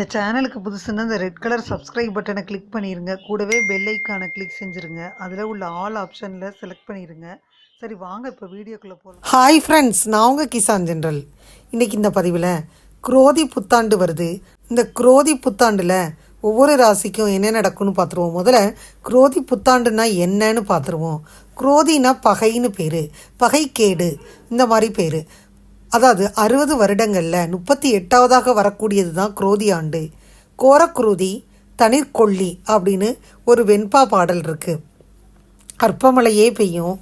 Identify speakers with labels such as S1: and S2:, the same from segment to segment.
S1: இந்த சேனலுக்கு புதுசுன்னா இந்த ரெட் கலர் சப்ஸ்கிரைப் பட்டனை கிளிக் பண்ணிடுங்க கூடவே பெல் ஐக்கானை கிளிக் செஞ்சுருங்க. அதில் உள்ள ஆல் ஆப்ஷனில் செலக்ட் பண்ணிடுங்க சரி வாங்க இப்போ வீடியோக்குள்ளே போகலாம்
S2: ஹாய் ஃப்ரெண்ட்ஸ் நான் உங்கள் கிசான் ஜென்ரல். இன்றைக்கி இந்த பதிவில் குரோதி புத்தாண்டு வருது. இந்த குரோதி புத்தாண்டில் ஒவ்வொரு ராசிக்கும் என்ன நடக்கும்னு பார்த்துருவோம் முதல்ல குரோதி புத்தாண்டுனா என்னன்னு பார்த்துருவோம் குரோதினா பகைன்னு பேர். பகைக்கேடு. இந்த மாதிரி பேர். அதாவது அறுபது வருடங்களில் முப்பத்தி எட்டாவதாக வரக்கூடியது தான் குரோதி ஆண்டு. கோரக்குருதி தனிர்கொள்ளி அப்படின்னு ஒரு வெண்பா பாடல் இருக்குது அற்பமழையே பெய்யும்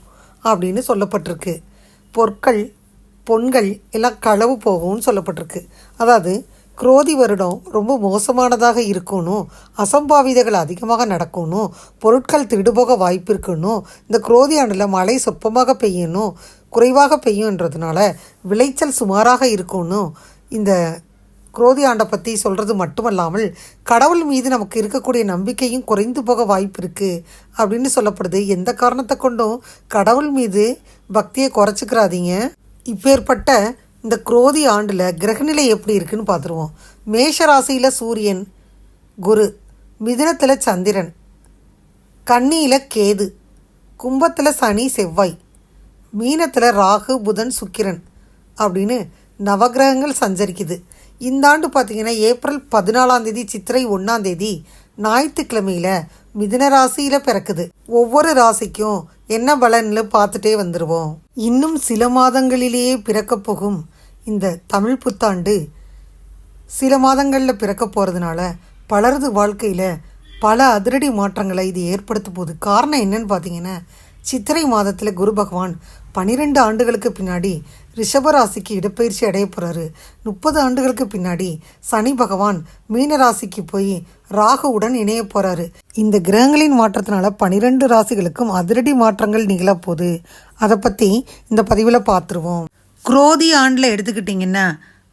S2: அப்படின்னு சொல்லப்பட்டிருக்கு. பொற்கள் பொன்கள் எல்லாம் களவு போகும்னு சொல்லப்பட்டிருக்கு. அதாவது குரோதி வருடம் ரொம்ப மோசமானதாக இருக்கணும் அசம்பாவிதங்கள் அதிகமாக நடக்கணும் பொருட்கள் திருடுபோக வாய்ப்பு இருக்கணும் இந்த குரோதி ஆண்டில் மழை சொற்பமாக பெய்யணும் குறைவாக பெய்யுன்றதுனால விளைச்சல் சுமாராக இருக்கும்னு இந்த குரோதி ஆண்டை பற்றி சொல்கிறது மட்டுமல்லாமல் கடவுள் மீது நமக்கு இருக்கக்கூடிய நம்பிக்கையும் குறைந்து போக வாய்ப்பு இருக்குது அப்படின்னு சொல்லப்படுது. எந்த காரணத்தை கொண்டும் கடவுள் மீது பக்தியை குறைச்சிக்கிறாதீங்க. இப்பேற்பட்ட இந்த குரோதி ஆண்டில் கிரகநிலை எப்படி இருக்குன்னு பார்த்துருவோம். மேஷ ராசியில் சூரியன் குரு மிதுனத்தில் சந்திரன் கன்னியில் கேது கும்பத்தில் சனி செவ்வாய் மீனத்தில் ராகு புதன் சுக்கிரன் அப்படின்னு நவகிரகங்கள் சஞ்சரிக்குது. இந்த ஆண்டு பார்த்திங்கன்னா ஏப்ரல் பதினாலாம் தேதி சித்திரை ஒன்றாம் தேதி ஞாயிற்றுக்கிழமையில் மிதுன ராசியில் பிறக்குது. ஒவ்வொரு ராசிக்கும் என்ன பலன்னு பார்த்துட்டே வந்துடுவோம் இன்னும் சில மாதங்களிலேயே பிறக்கப் போகும் இந்த தமிழ் புத்தாண்டு சில மாதங்களில் பிறக்க போகிறதுனால பலரது வாழ்க்கையில் பல அதிரடி மாற்றங்களை இது ஏற்படுத்த போகுது. காரணம் என்னன்னு பார்த்தீங்கன்னா சித்திரை மாதத்தில் குரு பகவான் பன்னிரெண்டு ஆண்டுகளுக்கு பின்னாடி ரிஷபராசிக்கு இடப்பயிற்சி அடைய போகிறாரு முப்பது ஆண்டுகளுக்கு பின்னாடி சனி பகவான் மீன ராசிக்கு போய் ராகுவுடன் இணைய போகிறாரு இந்த கிரகங்களின் மாற்றத்தினால பனிரெண்டு ராசிகளுக்கும் அதிரடி மாற்றங்கள் நிகழப்போகுது அதை பற்றி இந்த பதிவில் பார்த்துருவோம் குரோதி ஆண்டில் எடுத்துக்கிட்டிங்கன்னா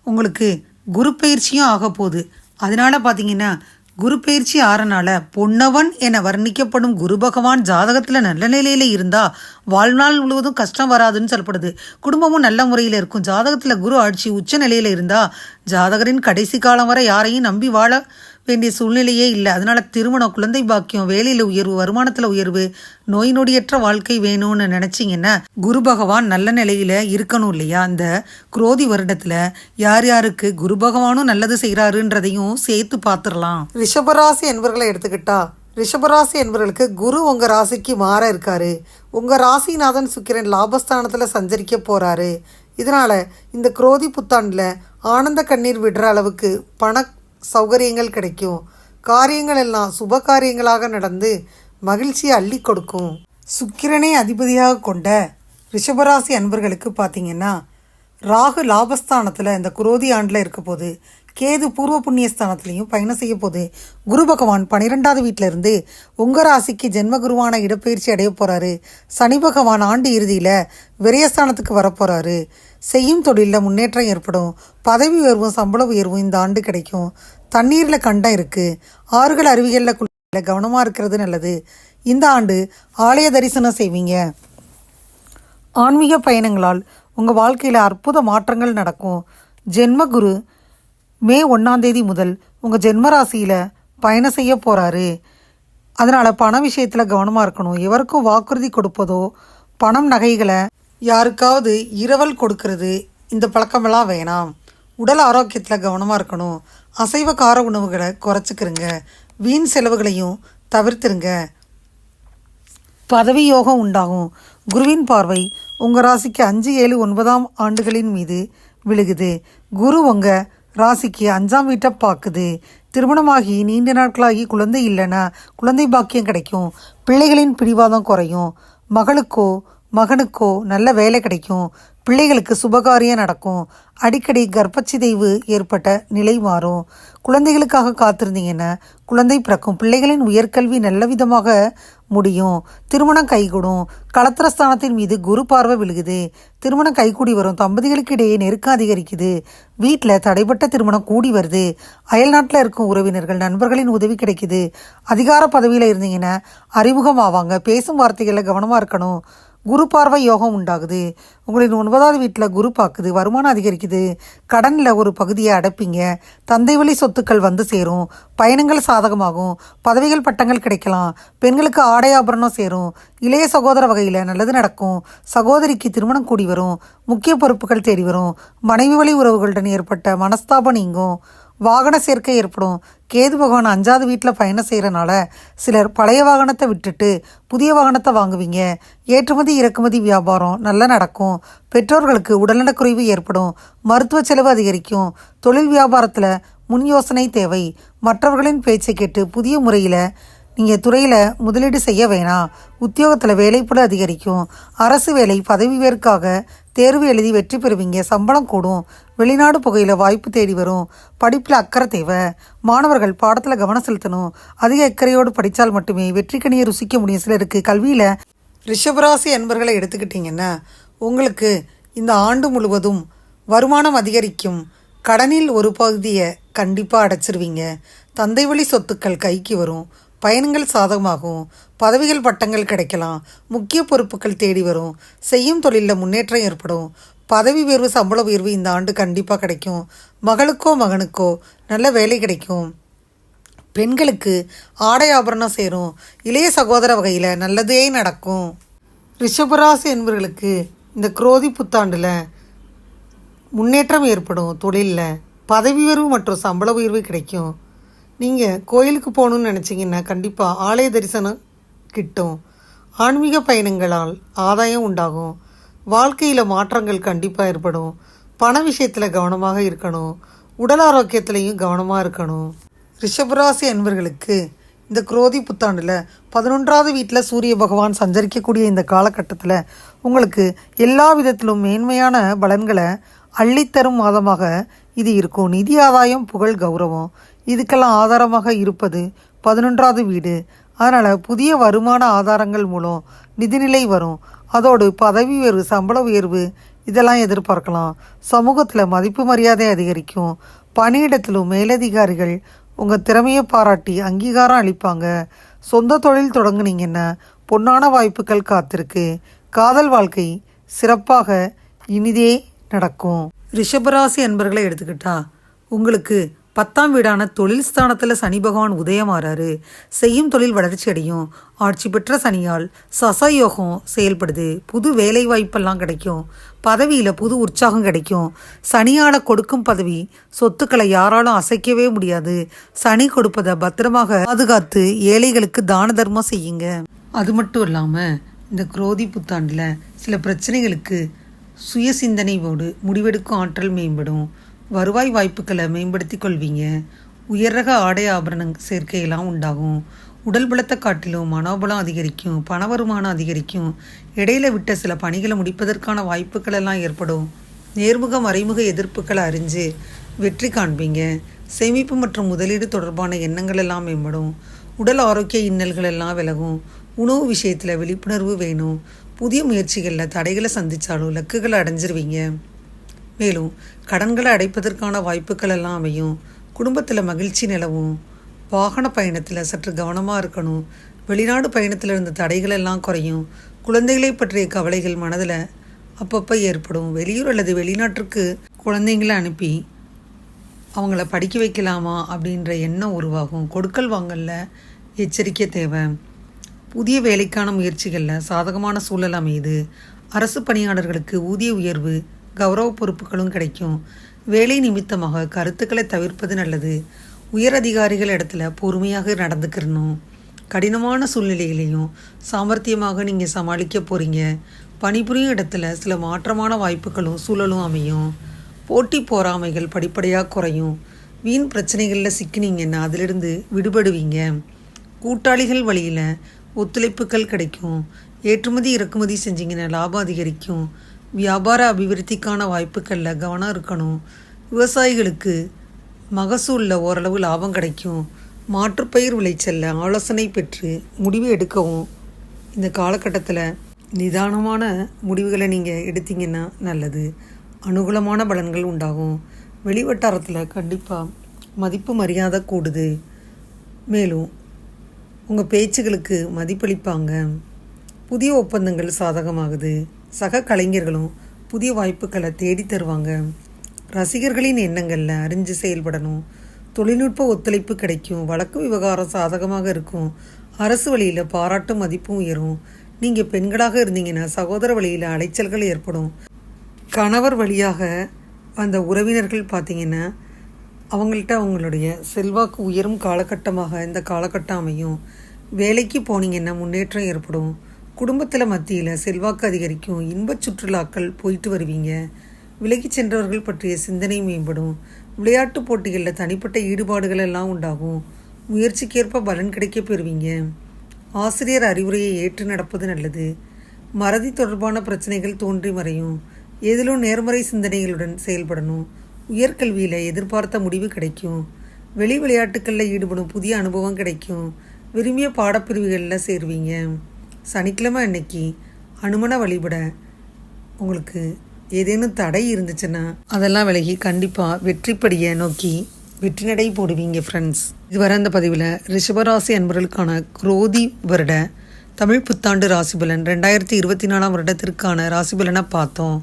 S2: உங்களுக்கு குரு பயிற்சியும் ஆக போகுது. அதனால பார்த்தீங்கன்னா குரு பயிற்சி ஆறனால பொன்னவன் என வர்ணிக்கப்படும் குரு பகவான் ஜாதகத்தில் நல்ல நிலையில் இருந்தால் வாழ்நாள் முழுவதும் கஷ்டம் வராதுன்னு சொல்லப்படுது. குடும்பமும் நல்ல முறையில் இருக்கும். ஜாதகத்தில் குரு ஆட்சி உச்ச நிலையில் இருந்தால் ஜாதகரின் கடைசி காலம் வரை யாரையும் நம்பி வாழ வேண்டிய சூழ்நிலையே இல்லை. அதனால திருமணம் குழந்தை பாக்கியம் வேலையில் உயர்வு வருமானத்தில் உயர்வு நோய் நொடியற்ற வாழ்க்கை வேணும்னு நினச்சிங்கன்னா குரு பகவான் நல்ல நிலையில் இருக்கணும் இல்லையா? அந்த குரோதி வருடத்தில் யார் யாருக்கு குரு பகவானும் நல்லது செய்கிறாருன்றதையும் சேர்த்து பார்த்துடலாம். ரிஷபராசி என்பவர்களை எடுத்துக்கிட்டா ரிஷபராசி என்பவர்களுக்கு குரு உங்கள் ராசிக்கு மாற இருக்காரு. உங்கள் ராசிநாதன் சுக்கிரன் லாபஸ்தானத்தில் சஞ்சரிக்க போகிறாரு இதனால் இந்த குரோதி புத்தாண்டில் ஆனந்த கண்ணீர் விடுற அளவுக்கு பண சௌகரியங்கள் கிடைக்கும். காரியங்கள் எல்லாம் சுப காரியங்களாக நடந்து மகிழ்ச்சியை அள்ளி கொடுக்கும். சுக்கிரனை அதிபதியாக கொண்ட ரிஷபராசி அன்பர்களுக்கு பார்த்தீங்கன்னா ராகு லாபஸ்தானத்தில் இந்த குரோதி ஆண்டில் இருக்க போது கேது பூர்வ புண்ணியஸ்தானத்திலையும் பயணம் செய்ய போது குரு பகவான் பன்னிரெண்டாவது வீட்டில இருந்து உங்கள் ராசிக்கு ஜென்ம குருவான இடப்பெயர்ச்சி அடைய போகிறாரு சனி பகவான் ஆண்டு இறுதியில் விரயஸ்தானத்துக்கு வரப்போகிறாரு செய்யும் தொழிலில் முன்னேற்றம் ஏற்படும். பதவி உயர்வும் சம்பள உயர்வும் இந்த ஆண்டு கிடைக்கும். தண்ணீரில் கண்டம் இருக்குது ஆறுகள் அருவிகளில் குளிர கவனமாக இருக்கிறது நல்லது. இந்த ஆண்டு ஆலய தரிசனம் செய்வீங்க. ஆன்மீக பயணங்களால் உங்கள் வாழ்க்கையில் அற்புத மாற்றங்கள் நடக்கும். ஜென்மகுரு மே ஒன்றாந்தேதி முதல் உங்கள் ஜென்ம ராசியில் பயணம் செய்ய போகிறாரு அதனால் பண விஷயத்தில் கவனமாக இருக்கணும். எவருக்கும் வாக்குறுதி கொடுப்பதோ பணம் நகைகளை யாருக்காவது இரவல் கொடுக்கறது இந்த பழக்கமெல்லாம் வேணாம். உடல் ஆரோக்கியத்தில் கவனமாக இருக்கணும். அசைவ கார உணவுகளை குறைச்சிக்கிறங்க வீண் செலவுகளையும் தவிர்த்துருங்க. பதவி யோகம் உண்டாகும். குருவின் பார்வை உங்கள் ராசிக்கு அஞ்சு ஏழு ஒன்பதாம் ஆண்டுகளின் மீது விழுகுது. குரு உங்கள் ராசிக்கு அஞ்சாம் வீட்டை பார்க்குது. திருமணமாகி நீண்ட நாட்களாகி குழந்தை இல்லைன்னா குழந்தை பாக்கியம் கிடைக்கும். பிள்ளைகளின் பிடிவாதம் குறையும். மகளுக்கோ மகனுக்கோ நல்ல வேலை கிடைக்கும் பிள்ளைகளுக்கு சுபகாரியம் நடக்கும் அடிக்கடி கர்ப்பச்சிதைவு ஏற்பட்ட நிலை மாறும். குழந்தைகளுக்காக காத்திருந்தீங்கன்னா குழந்தை பிறக்கும் பிள்ளைகளின் உயர்கல்வி நல்ல விதமாக முடியும். திருமணம் கைகூடும். களத்திரஸ்தானத்தின் மீது குரு பார்வை விழுகுது. திருமணம் கைகூடி வரும் தம்பதிகளுக்கு இடையே நெருக்கம் அதிகரிக்குது. வீட்டில் தடைப்பட்ட திருமணம் கூடி வருது. அயல்நாட்டில் இருக்கும் உறவினர்கள் நண்பர்களின் உதவி கிடைக்குது. அதிகார பதவியில் இருந்தீங்கன்னா அறிமுகம் ஆவாங்க பேசும் வார்த்தைகளில் கவனமாக இருக்கணும். குரு பார்வை யோகம் உண்டாகுது. உங்களின் ஒன்பதாவது வீட்டில் குரு பார்க்குது வருமானம் அதிகரிக்குது கடனில் ஒரு பகுதியை அடைப்பீங்க தந்தை வழி சொத்துக்கள் வந்து சேரும் பயணங்கள் சாதகமாகும் பதவிகள் பட்டங்கள் கிடைக்கலாம் பெண்களுக்கு ஆடை ஆபரணம் சேரும் இளைய சகோதர வகையில் நல்லது நடக்கும் சகோதரிக்கு திருமணம் கூடி வரும் முக்கிய பொறுப்புகள் தேடி வரும் மனைவி வழி உறவுகளுடன் ஏற்பட்ட மனஸ்தாபம் நீங்கும். வாகன சேர்க்கை ஏற்படும். கேது பகவான் அஞ்சாவது வீட்டில் பயணம் செய்கிறனால சிலர் பழைய வாகனத்தை விட்டுட்டு புதிய வாகனத்தை வாங்குவீங்க. ஏற்றுமதி இறக்குமதி வியாபாரம் நல்லா நடக்கும். பெற்றோர்களுக்கு உடல்நலக்குறைவு ஏற்படும். மருத்துவ செலவு அதிகரிக்கும். தொழில் வியாபாரத்தில் முன் யோசனை தேவை. மற்றவர்களின் பேச்சை கேட்டு புதிய முறையில் நீங்கள் துறையில் முதலீடு செய்ய வேணாம். உத்தியோகத்தில் வேலைப்பட அதிகரிக்கும். அரசு வேலை பதவி பேருக்காக தேர்வு எழுதி வெற்றி பெறுவீங்க. சம்பளம் கூடும். வெளிநாடு புகையில் வாய்ப்பு தேடி வரும். படிப்பில் அக்கறை தேவை. மாணவர்கள் பாடத்தில் கவனம் செலுத்தணும். அதிக அக்கறையோடு படித்தால் மட்டுமே வெற்றிக்கனியை ருசிக்க முடியும். சிலருக்கு கல்வியில் ரிஷபராசி அன்பர்களை எடுத்துக்கிட்டிங்கன்னா உங்களுக்கு இந்த ஆண்டு முழுவதும் வருமானம் அதிகரிக்கும். கடனில் ஒரு பகுதியை கண்டிப்பாக அடைச்சிருவீங்க. தந்தை வழி சொத்துக்கள் கைக்கு வரும். பயணங்கள் சாதகமாகும். பதவிகள் பட்டங்கள் கிடைக்கலாம். முக்கிய பொறுப்புகள் தேடி வரும். செய்யும் தொழிலில் முன்னேற்றம் ஏற்படும். பதவி உயர்வு சம்பள உயர்வு இந்த ஆண்டு கண்டிப்பாக கிடைக்கும். மகளுக்கோ மகனுக்கோ நல்ல வேலை கிடைக்கும். பெண்களுக்கு ஆடை ஆபரணம் சேரும். இளைய சகோதர வகையில் நல்லதே நடக்கும். ரிஷபராசி என்பவர்களுக்கு இந்த குரோதி புத்தாண்டில் முன்னேற்றம் ஏற்படும் தொழிலில். பதவி உயர்வு மற்றும் சம்பள உயர்வு கிடைக்கும். நீங்கள் கோயிலுக்கு போகணுன்னு நினச்சிங்கன்னா கண்டிப்பாக ஆலய தரிசனம் கிட்டும். ஆன்மீக பயணங்களால் ஆதாயம் உண்டாகும். வாழ்க்கையில் மாற்றங்கள் கண்டிப்பாக ஏற்படும். பண விஷயத்தில் கவனமாக இருக்கணும். உடல் ஆரோக்கியத்திலையும் கவனமாக இருக்கணும். ரிஷபராசி அன்பர்களுக்கு இந்த குரோதி புத்தாண்டில் பதினொன்றாவது வீட்டில் சூரிய பகவான் சஞ்சரிக்கக்கூடிய இந்த காலகட்டத்தில் உங்களுக்கு எல்லா விதத்திலும் மேன்மையான பலன்களை அள்ளித்தரும் மாதமாக இது இருக்கும். நிதி ஆதாயம் புகழ் கௌரவம். இதுக்கெல்லாம் ஆதாரமாக இருப்பது பதினொன்றாவது வீடு. அதனால் புதிய வருமான ஆதாரங்கள் மூலம் நிதிநிலை வரும். அதோடு பதவி உயர்வு சம்பள உயர்வு இதெல்லாம் எதிர்பார்க்கலாம். சமூகத்தில் மதிப்பு மரியாதை அதிகரிக்கும். பணியிடத்திலும் மேலதிகாரிகள் உங்கள் திறமையை பாராட்டி அங்கீகாரம் அளிப்பாங்க. சொந்த தொழில் தொடங்குனீங்கன்னா பொன்னான வாய்ப்புகள் காத்திருக்கு. காதல் வாழ்க்கை சிறப்பாக இனிதே நடக்கும். ரிஷபராசி என்பர்களை எடுத்துக்கிட்டா உங்களுக்கு பத்தாம் வீடான தொழில் ஸ்தானத்தில் சனி பகவான் உதயமாறாரு. செய்யும் தொழில் வளர்ச்சி அடையும். ஆட்சி பெற்ற சனியால் சசயோகம் செயல்படுது. புது வேலை வாய்ப்பெல்லாம் கிடைக்கும். பதவியில் புது உற்சாகம் கிடைக்கும். சனியால் கொடுக்கும் பதவி சொத்துக்களை யாராலும் அசைக்கவே முடியாது. சனி கொடுப்பதை பத்திரமாக பாதுகாத்து ஏழைகளுக்கு தான தர்மம் செய்யுங்க. அது மட்டும் இல்லாமல் இந்த குரோதி புத்தாண்டில் சில பிரச்சனைகளுக்கு சுய சிந்தனையோடு முடிவெடுக்கும் ஆற்றல் மேம்படும். வருவாய் வாய்ப்புகளை மேம்படுத்தி கொள்வீங்க. உயர்ரக ஆடை ஆபரண சேர்க்கையெல்லாம் உண்டாகும். உடல் பலத்தை காட்டிலும் மனோபலம் அதிகரிக்கும் பண வருமானம் அதிகரிக்கும். இடையில விட்ட சில பணிகளை முடிப்பதற்கான வாய்ப்புகள் எல்லாம் ஏற்படும். நேர்முக மறைமுக எதிர்ப்புகளை அறிஞ்சு வெற்றி காண்பீங்க. சேமிப்பு மற்றும் முதலீடு தொடர்பான எண்ணங்கள் எல்லாம் மேம்படும். உடல் ஆரோக்கிய இன்னல்கள் எல்லாம் விலகும். உணவு விஷயத்தில் விழிப்புணர்வு வேணும். புதிய முயற்சிகளில் தடைகளை சந்தித்தாலும் இலக்குகளை அடைஞ்சிருவீங்க. மேலும் கடன்களை அடைப்பதற்கான வாய்ப்புகள் எல்லாம் அமையும். குடும்பத்தில் மகிழ்ச்சி நிலவும். வாகன பயணத்தில் சற்று கவனமாக இருக்கணும். வெளிநாடு பயணத்தில் இருந்த தடைகள் எல்லாம் குறையும். குழந்தைகளை பற்றிய கவலைகள் மனதில் அப்பப்போ ஏற்படும். வெளியூர் அல்லது வெளிநாட்டிற்கு குழந்தைங்களை அனுப்பி அவங்கள படிக்க வைக்கலாமா அப்படின்ற எண்ணம் உருவாகும். கொடுக்கல் வாங்கலில் எச்சரிக்கை தேவை. புதிய வேலைக்கான முயற்சிகளில் சாதகமான சூழல் அமையுது. அரசு பணியாளர்களுக்கு ஊதிய உயர்வு கௌரவ பொறுப்புகளும் கிடைக்கும். வேலை நிமித்தமாக கருத்துக்களை தவிர்ப்பது நல்லது. உயர் அதிகாரிகள் இடத்துல பொறுமையாக நடந்துக்கிறணும். கடினமான சூழ்நிலைகளையும் சாமர்த்தியமாக நீங்கள் சமாளிக்க போகிறீங்க பணிபுரியும் இடத்துல சில மாற்றமான வாய்ப்புகளும் சூழலும் அமையும். போட்டி போராமைகள் படிப்படியாக குறையும். வீண் பிரச்சனைகளில் சிக்கினீங்கன்னா அதிலிருந்து விடுபடுவீங்க. கூட்டாளிகள் வழியில் ஒத்துழைப்புகள் கிடைக்கும். ஏற்றுமதி இறக்குமதி செஞ்சிங்கன்னா லாபம் அதிகரிக்கும். வியாபார அபிவிருத்திக்கான வாய்ப்புகளில் கவனம் இருக்கணும். விவசாயிகளுக்கு மகசூலில் ஓரளவு லாபம் கிடைக்கும். மாற்றுப்பயிர் விளைச்சலில் ஆலோசனை பெற்று முடிவு எடுக்கவும் இந்த காலகட்டத்தில் நிதானமான முடிவுகளை நீங்கள் எடுத்தீங்கன்னா நல்லது. அனுகூலமான பலன்கள் உண்டாகும். வெளிவட்டாரத்தில் கண்டிப்பாக மதிப்பு மரியாதை கூடுது. மேலும் உங்கள் பேச்சுகளுக்கு மதிப்பளிப்பாங்க. புதிய ஒப்பந்தங்கள் சாதகமாகுது. சக கலைஞர்களும் புதிய வாய்ப்புகளை தேடி தருவாங்க. ரசிகர்களின் எண்ணங்களில் அறிஞ்சு செயல்படணும். தொழில்நுட்ப ஒத்துழைப்பு கிடைக்கும். வழக்கு விவகாரம் சாதகமாக இருக்கும். அரசு வழியில் பாராட்டும் மதிப்பும் உயரும். நீங்கள் பெண்களாக இருந்தீங்கன்னா சகோதர வழியில் அலைச்சல்கள் ஏற்படும். கணவர் வழியாக அந்த உறவினர்கள் பார்த்தீங்கன்னா அவங்கள்ட்ட அவங்களுடைய செல்வாக்கு உயரும் காலகட்டமாக இந்த காலகட்டம் அமையும். வேலைக்கு போனீங்கன்னா முன்னேற்றம் ஏற்படும். குடும்பத்தில் மத்தியில் செல்வாக்கு அதிகரிக்கும் இன்பச் சுற்றுலாக்கள் போயிட்டு வருவீங்க. விலகி சென்றவர்கள் பற்றிய சிந்தனை மேம்படும். விளையாட்டு போட்டிகளில் தனிப்பட்ட ஈடுபாடுகள் எல்லாம் உண்டாகும். முயற்சிக்கேற்ப பலன் கிடைக்க பெறுவீங்க. ஆசிரியர் அறிவுரையை ஏற்று நடப்பது நல்லது. மறதி தொடர்பான பிரச்சனைகள் தோன்றி மறையும். எதிலும் நேர்மறை சிந்தனைகளுடன் செயல்படணும். உயர்கல்வியில் எதிர்பார்த்த முடிவு கிடைக்கும். வெளி விளையாட்டுகளில் ஈடுபடும் புதிய அனுபவம் கிடைக்கும். விரும்பிய பாடப்பிரிவுகளில் சேருவீங்க. சனிக்கிழமை அன்னைக்கு அனுமனை வழிபட உங்களுக்கு ஏதேனும் தடை இருந்துச்சுன்னா அதெல்லாம் விலகி கண்டிப்பாக வெற்றிப்படியை நோக்கி வெற்றி நடை போடுவீங்க ஃப்ரெண்ட்ஸ் இதுவரை அந்த பதிவில் ரிஷபராசி அன்பர்களுக்கான குரோதி வருட தமிழ் புத்தாண்டு ராசிபலன் ரெண்டாயிரத்தி இருபத்தி நாலாம் வருடத்திற்கான ராசிபலனை பார்த்தோம்.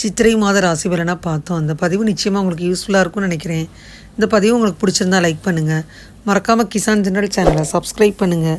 S2: சித்திரை மாத ராசிபலனை பார்த்தோம். அந்த பதிவு நிச்சயமாக உங்களுக்கு யூஸ்ஃபுல்லாக இருக்கும்னு நினைக்கிறேன். இந்த பதிவு உங்களுக்கு பிடிச்சிருந்தா லைக் பண்ணுங்கள் மறக்காமல் கிசான் ஜெனரல் சேனலை சப்ஸ்கிரைப் பண்ணுங்கள்